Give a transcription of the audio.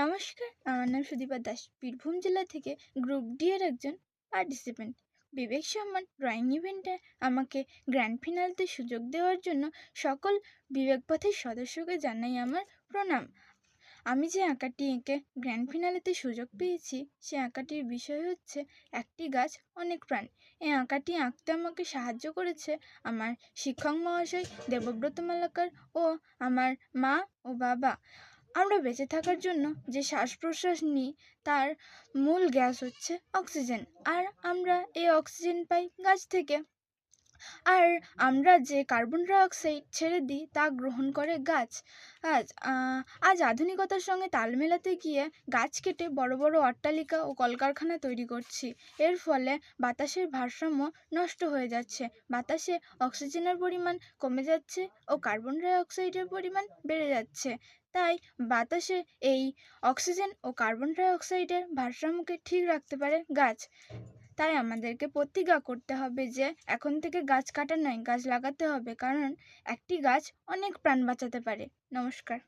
নমস্কার, আমার নাম সুদীপা দাস। বীরভূম জেলা থেকে গ্রুপ ডি এর একজন পার্টিসিপেন্ট বিবেক সম্মান ড্রয়িং ইভেন্টে আমাকে গ্র্যান্ড ফিনালতে সুযোগ দেওয়ার জন্য সকল বিবেক পথের সদস্যকে জানাই আমার প্রণাম। আমি যে আঁকাটি এঁকে গ্র্যান্ড ফিনালেতে সুযোগ পেয়েছি, সে আঁকাটির বিষয় হচ্ছে একটি গাছ, অনেক প্রাণ। এই আঁকাটি আঁকতে আমাকে সাহায্য করেছে আমার শিক্ষক মহাশয় দেবব্রত মালাকার ও আমার মা ও বাবা। আমরা বেঁচে থাকার জন্য যে শ্বাস প্রশ্বাস নিই, তার মূল গ্যাস হচ্ছে অক্সিজেন। আর আমরা এই অক্সিজেন পাই গাছ থেকে। আর আমরা যে কার্বন ডাইঅক্সাইড ছেড়ে দিই, তা গ্রহণ করে গাছ। আজ আজ আধুনিকতার সঙ্গে তাল মেলাতে গিয়ে গাছ কেটে বড় বড় অট্টালিকা ও কলকারখানা তৈরি করছি। এর ফলে বাতাসের ভারসাম্য নষ্ট হয়ে যাচ্ছে। বাতাসে অক্সিজেনের পরিমাণ কমে যাচ্ছে ও কার্বন ডাইঅক্সাইডের পরিমাণ বেড়ে যাচ্ছে। তাই বাতাসে এই অক্সিজেন ও কার্বন ডাইঅক্সাইডের ভারসাম্যকে ঠিক রাখতে পারে গাছ। তাই আমাদেরকে প্রতিজ্ঞা করতে হবে যে এখন থেকে গাছ কাটা নয়, গাছ লাগাতে হবে, কারণ একটি গাছ অনেক প্রাণ বাঁচাতে পারে। নমস্কার।